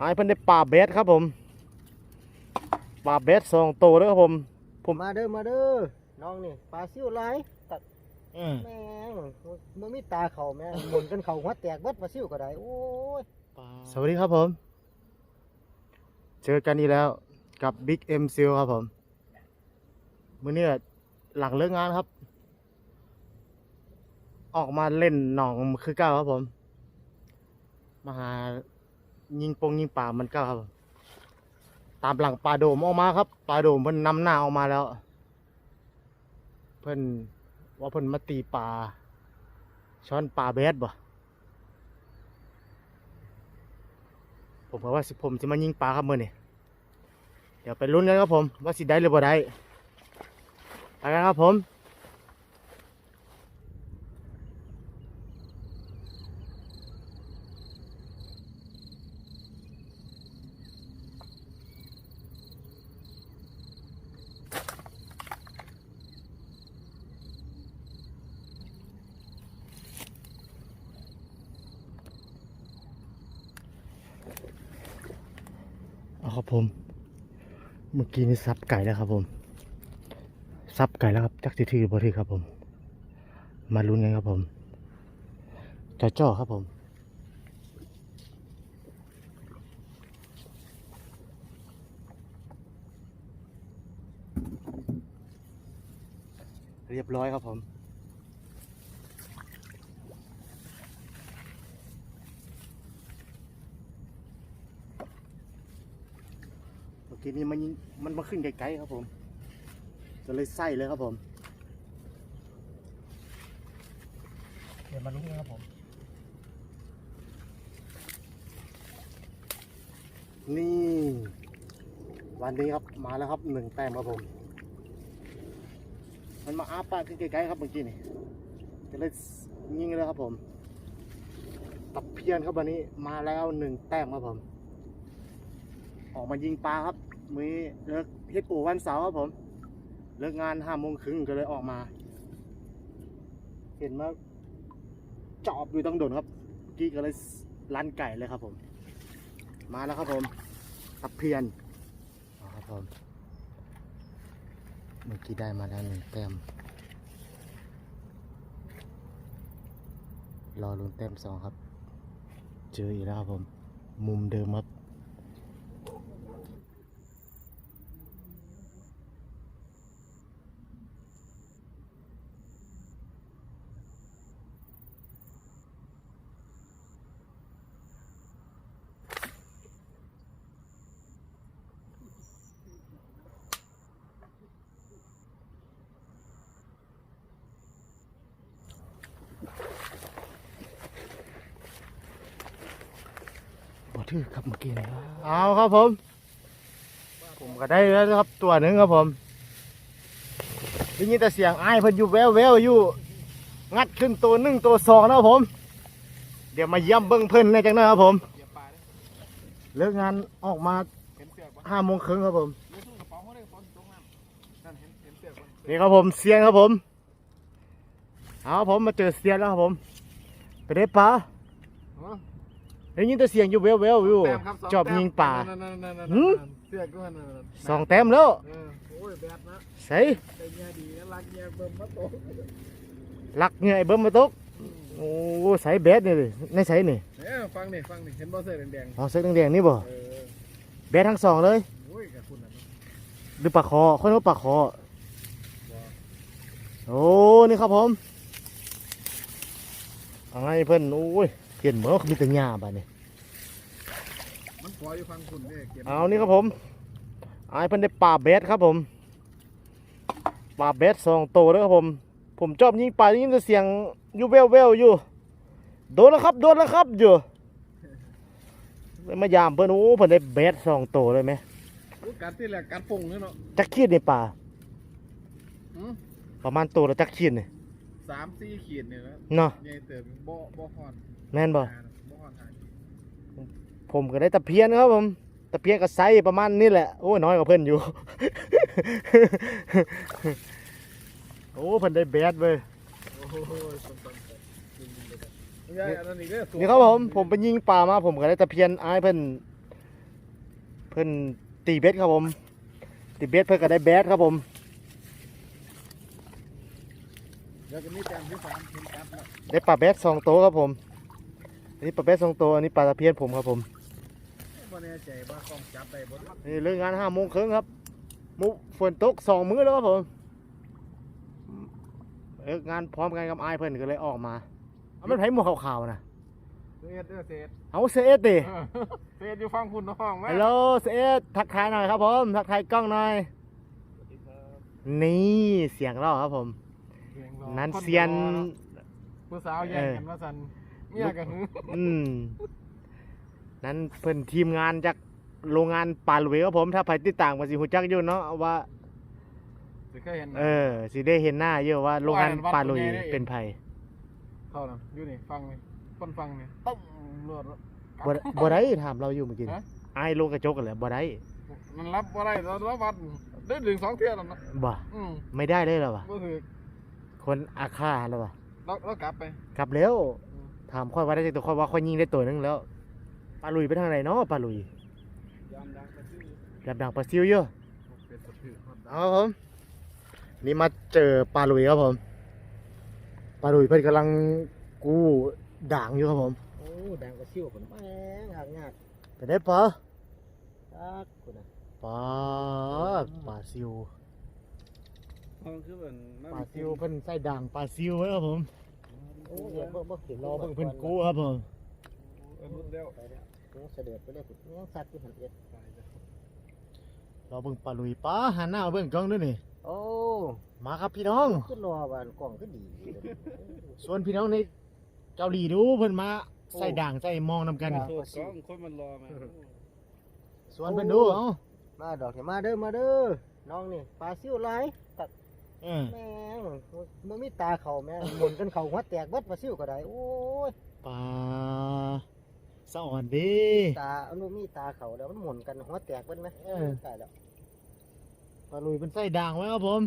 อายเพิ่นได้ปลาเบสครับผมปลาเบสสองตัวเด้อครับผม ผมมาเด้อมาเด้อน้องนี่ปลาซิวหลายตัดอืมแม่งมันมีตาเขาแม่งหมุนกันเขาหัวแตกเบิดปลาซิวก็ได้โอ้ยสวัสดีครับผม เจอกันอีกแล้วกับ Big M Seal ครับผมมื้อนี้หลังเลิกงานครับ ออกมาเล่นหนองคือเก้าครับผม มาหา ยิงปงยิงป่ามันก้าครับตามหลังปลาโดมออกมาครับปลาโดมเพิ่นนำหน้าออกมาแล้ว เพิ่นว่าเพิ่นมาตีปลาช้อนปลาแบดบ่ผมก็ว่าสิผมจะมายิงปลาครับมื่อนี่เดี๋ยวไปลุ้นกันครับผม ว่าสิได้หรือบ่ได้ไปกันครับผม ครับผม เมื่อกี้นี่ซับไก่แล้วครับผม ซับไก่แล้วครับ จักสิถือบ่ถือครับผม มาลุ้นกันครับผมจ่อจ่อครับผมเรียบร้อยครับผม เมื่อกี้นี้มันยิงมันมาขึ้นไกลๆครับผมก็เลยไส้เลยครับผมเดี๋ยวมาลุ้นกันครับผมนี่วันนี้ครับมาแล้วครับหนึ่งแต้มครับผม มันมาอาปากขึ้นไกลๆครับเมื่อกี้นี่ก็เลยยิงเลยครับผมตับเพียนครับวันนี้มาแล้วหนึ่งแต้มครับผม ออกมายิงปลาครับ มีเลิกเฮ็ดปูวันเสาร์ครับผม เลิกงานห้าโมงครึ่งก็เลยออกมา เห็นมาจอบอยู่ตรงโดนครับเมื่อกี้ก็เลยลั่นไก่เลยครับผม มาแล้วครับผมตับเพียนครับผมเมื่อกี้ได้มาแล้วหนึ่งแต้มรอลุ้นแต้มสองครับ เจออีกแล้วครับผม มุมเดิมครับ ถือครับเมื่อกี้นี่เอาครับผม ผมก็ได้แล้วครับตัวหนึ่งครับผมได้ยินแต่เสียงไอ้เพิ่นอยู่แววแววอยู่ งัดขึ้นตัวหนึ่งตัวสองนะครับผม เดี๋ยวมาเยี่ยมเบิ้งเพิ่นในจังนะครับผมเลิกงานออกมาห้าโมงครึ่งครับผมนี่ครับผมเซียนครับผมเอาผมมาเจอเซียนแล้วครับผม ไปได้ปลา ได้ยินแต่เสียงอยู่แววแววๆอยู่แต้มครับสจอบแต้มยิงป่า นั่นนั่นนั่นนั่นหืม เสือกก็นั่นนั่นนั่นสองแต้มแล้วเออโอ้ยแบดนะใส่เป็นเมียดีนะรักเมียเบิ่มมาโตลักเงยเบิ้มมาตกโอ้ใส่แบดนี่ดิในใส่นี่เนี่ยฟังนี่ฟังนี่เห็นบ่เสือกแดงอ๋อเสื้อแดงๆนี่บ่ๆเออแบดทั้งสองเลยโอ้ยกับคุณน่ะหรือปลาคอคนว่าปลาคอโอ้นี่ครับผมเอาไงเพิ่นโอ้ยเห็นเหมือนว่ามีแต่หญ้าบ้านี่มันปล่อยอยู่ฟังคุณเนี่ยเก็บเอานี่ครับผมไอ้ายเพิ่นได้ปลาเบสครับผมปลาเบสสองตัวแล้วครับผม ผมชอบยิงปลายิงแต่เสียงอยู่แววแววๆอยู่ โดนแล้วครับ โดนแล้วครับอยู่เลยมายามเพิ่นโอ้เพิ่นได้เบสสองตัวเลยไหมโอ้กัดที่แหละกัดปงเนี่ยเนาะจักขีดในปลาหืมประมาณตัวละจักขีดนี่สามสี่ขีดเนี่ยนะเนาะใหญ่เติบบ่บ่ฮอน แม่นบ่บ่ฮอนหาขีดผมก็ได้ตะเพียนครับผมตะเพียนกับไซส์ประมาณนี้แหละโอ้ยน้อยกว่าเพื่อนอยู่ โอ้เพิ่นได้แบดเว้ยโอ้โหสมๆยิงๆเลยครับไม่ใช่อันนั้นอีกเด้อตัวนี่ครับผมผมไปยิงปลามาผมก็ได้ตะเพียนอ้ายเพิ่นพิ่นตีเบสครับผม ตีเบสเพิ่นก็ได้แบสครับผมเดี๋ยวจะมีแต้มที่สามทีมกลับแล้วได้ปลาแบสสองตัวครับผม อันนี้ปลาแบสสองตัวอันนี้ปลาตะเพียนผมครับผมบ่แน่ใจว่ากล้องจับได้บ่นี่เรื่องงานห้าโมงครึ่งครับ มุฝนตกสองมื้อแล้วครับผมเลิกงานพร้อมกันกับไอ้ายเพิ่นก็เลยออกมาเอามันไผหมวกขาวๆนะเศษเด้อเศษเอาเซเอสดิเออเศษอยู่ฟังคุณน้องแม่ฮัลโหลเซเอสทักทายหน่อยครับผมทักทายกล้องหน่อยนี่เสียงเราครับผม นั้นเซียนผู้สาวแย่งกันว่าสันเมียกันหืออืม นั้นเพิ่นทีมงานจากโรงงานปลาหลุยครับผมถ้าใครติดตามก็สิหูจักอยู่เนาะว่า สิเคยเห็นนะ เออสิได้เห็นหน้าเยอะว่าโรงงานปลาหลุยเป็นไผเข้านั่นอยู่นี่ฟังนี่คนฟังนี่ต้มรวดบ่ได้บ่ได้ถามเราอยู่เมื่อกี้ฮะไอ้ายลงกระจกกันแหละบ่ได้มันรับบ่ได้เรารับวัดได้ดึงสองเที่ยวแล้วนะบ่อืมไม่ได้เลยเหรอวะบ่ถือคนอาฆาตแล้ววะเราเรากลับไป กลับแล้วอืม ถามค่อยว่าได้จักตัวค่อยว่าค่อยยิงได้ตัวหนึงแล้วปลาหลุยไปทางไหนเนาะปลาหลุยยามดังไปซื้อแบบดังปลาซิวเยอะเป็นสะพือเอาครับผมนี่มาเจอปลาหลุยครับผมปลาหลุยเพิ่นกำลังกู้ด่างอยู่ครับผมโอ้ดังกระซิ่วคนแม่งหางงาดไปได้ปลาตักคนน่ะปลาปลาซิวห้องคือเหมือนปลาซิวเพิ่นใส่ด่างปลาซิวไว้ครับผม รอเบิ่งเพิ่นกู้ครับผมเออรุดแล้วไปแล้วโอ้เสด็จไปเลยพุ่นยังสัตว์ที่หันเอ็ดรอเบิ่งปลาหลุยปลาหันหน้ามาเบิ่งกล้องด้วยนี่โอ้มาครับพี่น้องขึ้นรอบ้านกล้องขึ้นดีอยู่เลยส่วนพี่น้องในเกาหลีดูเพิ่นมาใส่ด่างใส่มองนำกันด่างโทษกล้องคนมันรอมาส่วนเพิ่นดูเอ้ามาดอกเถอะมาเด้อมาเด้อน้องนี่ปลาซิ่วหลายตักเออแม่งมันมีตาเขาแม่งหมุนกันเขาหัวแตกเบิดปลาซิ่วก็ได้โอ้ยปลาสะอ่อนดี ตาอันนู้นมีตาเขาแล้วมันหมุนกันหัวแตกเบิดไหมเออ ตายแล้วปลาหลุยเพิ่นใส่ด่างไว้ครับผม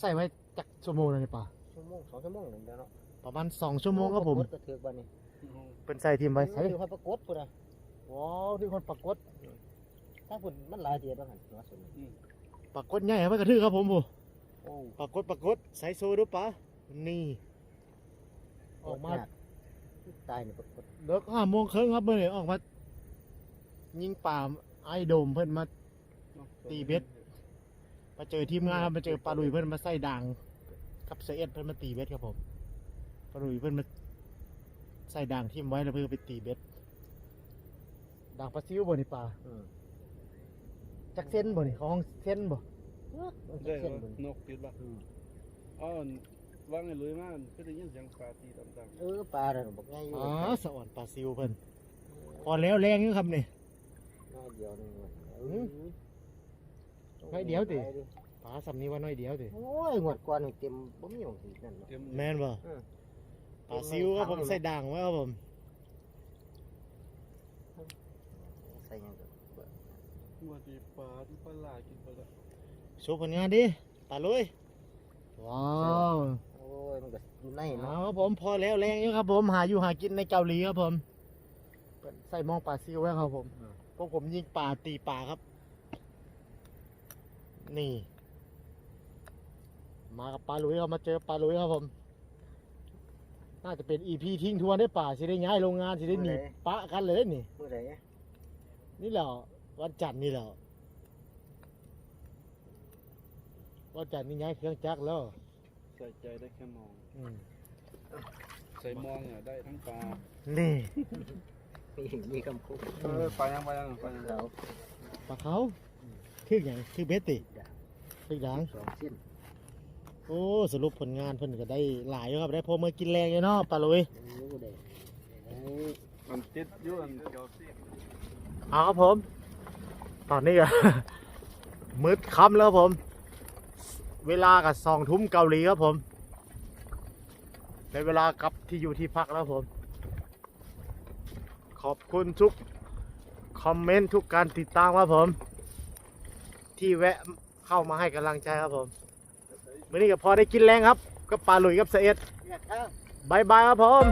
ใส่ไว้จักชั่วโมงแล้วนี่ป่าชั่วโมงสองชั่วโมงหนึ่งเดียวเนาะประมาณสองชั่วโมงครับผมปรากฏก็ถือบ้านนี้เพิ่นใส่ทีมไว้ใส่ถือว่าปรากฏพุ่นนะว้าวที่คนปรากฏถ้าพุ่นมันหลายเดียวบ้างหันหัวสุดนี่ปรากฏใหญ่ครับกระทือครับผมผู้ โอ้ปรากฏปรากฏใส่โซดูป่านี่ ออกมาตายนี่ปรากฏเลิกห้าโมงครึ่งครับเมื่อนี้ออกมา ยิงป่าไอ้โดมเพิ่นมาตีเบ็ดมาเจอทีมงานครับมาเจอปลาหลุยเพิ่นมาใส่ด่างกับเสเอ็ดเพิ่นมาตีเบ็ดครับผมปลาหลุยเพิ่นมาใส่ด่างทิ่มไว้แล้วเพิ่นก็ไปตีเบ็ดด่างปลาซิวบ่นี่ปลาอืมจักเส้นบ่นี่ของเส้นบ่มันจะ ได้เส้นบ่มันนกติดบ่อืมอ๋อวางให้ลุยมาก็ได้ยินเสียงปลาตีต่างเออปลาเนี่ยบอกง่ายอยู่อ๋อสะอ่อนปลาซิวเพิ่นพอแล้วแรงอยู่ครับนี่น้อยเดียวหนึงว่ะอืมน้อยเดียวติปลาสำนี้ว่าน้อยเดียวติโอ้ยงวดก่อนนี่เต็มบ่มีของสีนั่นเนาะๆเต็มแม่นบ่เออปลาซิวครับผมใส่ด่างไว้ครับผมใส่หยังก็เบิดหัวตีปลาที่ปลาหลากินไปแล้ว โชว์ผลงานดิปลาลุยว้าวโอ้ยมันก็อยู่ในเอาเนาะครับผมพอแล้วแรงอยู่ครับ ผมหาอยู่หากินในเกาหลีครับผมเพิ่นใส่หมองปลาซิวไว้ครับผมพวกผมยิงปลาตีปลาครับ นี่ มากับปลาลุยครับมาเจอปลาลุยครับผม น่าจะเป็นอีพีทิ้งทวนได้ป่าสิได้ย้ายโรงงานสิได้หนีปะกันเลยนี่มื้อใดนี่แหละวันจันทร์นี่แหละ วันจันทร์นี่ย้ายเครื่องจักรแล้วใส่ใจได้แค่มอง อืมใส่มองอะได้ทั้งปลานี่มีมีคำพูดเออไปยังไปยังไปยังเราปลาเขาคืออย่างคือเบสติคือหยังสองเส้นโอ้สรุปผลงานเพิ่นก็ได้หลายอยู่ครับได้พอมากินแรงอยู่เนาะปลาลุยรู้ได้มันติดอยู่อันเกี่ยวซีเอาครับผม ตอนนี้ก็มืดค่ำแล้วครับผม เวลากับสองทุ่มเกาหลีครับผมในเวลากลับที่อยู่ที่พักแล้วผม ขอบคุณทุกคอมเมนต์ทุกการติดตามครับผม ที่แวะเข้ามาให้กำลังใจครับผมวันนี้ก็พอได้กินแรงครับ ก็ปลาหลุยกับเสเอ็ดเนี่ยครับบายบายครับผม